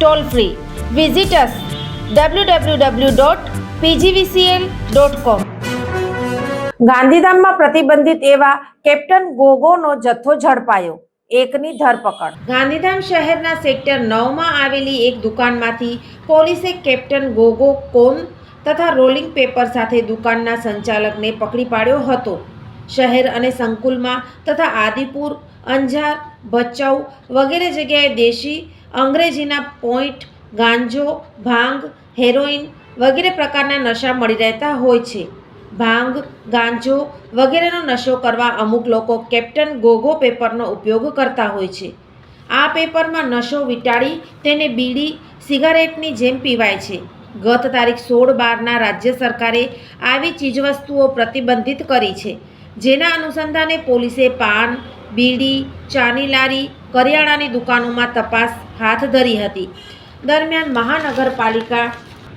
Toll free visitors W W W dot PGVCL dot com ગાંધીધામમાં પ્રતિબંધિત એવા captain ગોગોનો જથ્થો ઝડપાયો. એકની ધરપકડ. ગાંધીધામ શહેરના સેક્ટર નવમાં આવેલી એક દુકાનમાંથી પોલીસે કેપ્ટન ગોગો કોન તથા રોલિંગ પેપર સાથે દુકાનના સંચાલકને પકડી પાડ્યો હતો. શહેર અને સંકુલમાં તથા આદિપુર અંજાર ભચાઉ વગેરે જગ્યાએ દેશી અંગ્રેજીના પોઈન્ટ, ગાંજો, ભાંગ હેરોઇન વગેરે પ્રકારના નશા મળી રહેતા હોય છે. ભાંગ, ગાંજો વગેરેનો નશો કરવા અમુક લોકો કેપ્ટન ગોગો પેપરનો ઉપયોગ કરતા હોય છે. આ પેપરમાં નશો વીંટાળી તેને બીડી, સિગારેટની જેમ પીવાય છે. ગત તારીખ સોળ બારના રાજ્ય સરકારે આવી ચીજવસ્તુઓ પ્રતિબંધિત કરી છે. જેના અનુસંધાને પોલીસે પાન, બીડી, ચાની લારી કરિયાણાની દુકાનોમાં તપાસ હાથ ધરી હતી. દરમિયાન મહાનગરપાલિકા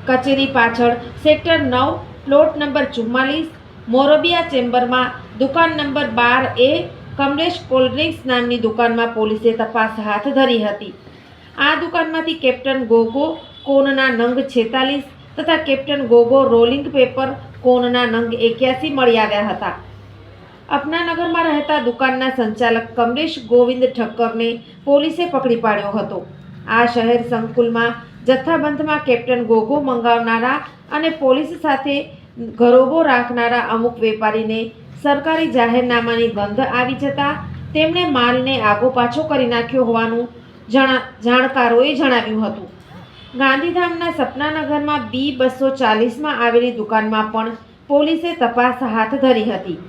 કચેરી પાછળ સેક્ટર નવ, પ્લોટ નંબર ચુમ્માલીસ, મોરબિયા ચેમ્બરમાં દુકાન નંબર બાર એ, કમલેશ કોલ્ડ્રિંક્સ નામની દુકાનમાં પોલીસે તપાસ હાથ ધરી હતી. આ દુકાનમાંથી કેપ્ટન ગોગો કોનના નંગ છેતાલીસ તથા કેપ્ટન ગોગો રોલિંગ પેપર કોનના નંગ એક્યાસી મળી આવ્યા હતા. અપનાનગરમાં રહેતા દુકાનના સંચાલક કમલેશ ગોવિંદ ઠક્કરને પોલીસે પકડી પાડ્યો હતો. આ શહેર સંકુલમાં જથ્થાબંધમાં કેપ્ટન ગોગો મંગાવનારા અને પોલીસ સાથે ઘરોબો રાખનારા અમુક વેપારીને સરકારી જાહેરનામાની ગંધ આવી જતા તેમણે માલને આગો પાછો કરી નાખ્યો હોવાનું જણા, જાણકારોએ જણાવ્યું હતું. ગાંધીધામના સપનાનગરમાં બી બસો ચાલીસમાં આવેલી દુકાનમાં પણ પોલીસે તપાસ હાથ ધરી હતી.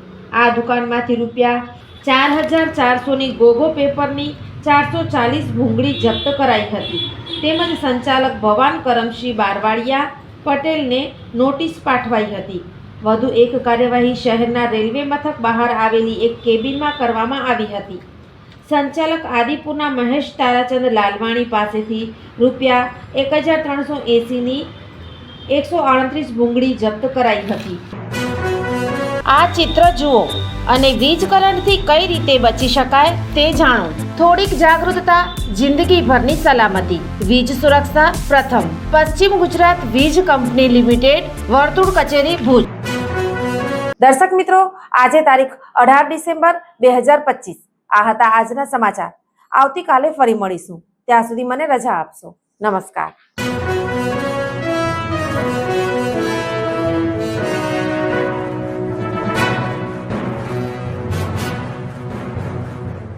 આ દુકાનમાંથી રૂપિયા ચાર હજાર ચારસોની ગોગો પેપરની ચારસો ચાલીસ ભૂંગળી જપ્ત કરાઈ હતી. તેમજ સંચાલક ભવાન કરમસિંહ બારવાડિયા પટેલને નોટિસ પાઠવાઈ હતી. વધુ એક કાર્યવાહી શહેરના રેલવે મથક બહાર આવેલી એક કેબિનમાં કરવામાં આવી હતી. સંચાલક આદિપુરના મહેશ તારાચંદ લાલવાણી પાસેથી રૂપિયા એક હજાર ત્રણસો એંસીની એકસો આડત્રીસ ભૂંગળી જપ્ત કરાઈ હતી. આ ચિત્ર જુઓ અને વીજ કરંટથી કઈ રીતે બચી શકાય તે જાણો. થોડીક જાગૃતતા, જિંદગીભરની સલામતી. વીજ સુરક્ષા પ્રથમ. પશ્ચિમ ગુજરાત વીજ કંપની લિમિટેડ, વર્તુળ કચેરી ભુજ. દર્શક મિત્રો, આજે તારીખ અઢાર ડિસેમ્બર બે હજાર પચીસ. આ હતા આજના સમાચાર. આવતીકાલે ફરી મળીશું. ત્યાં સુધી મને રજા આપશો. નમસ્કાર.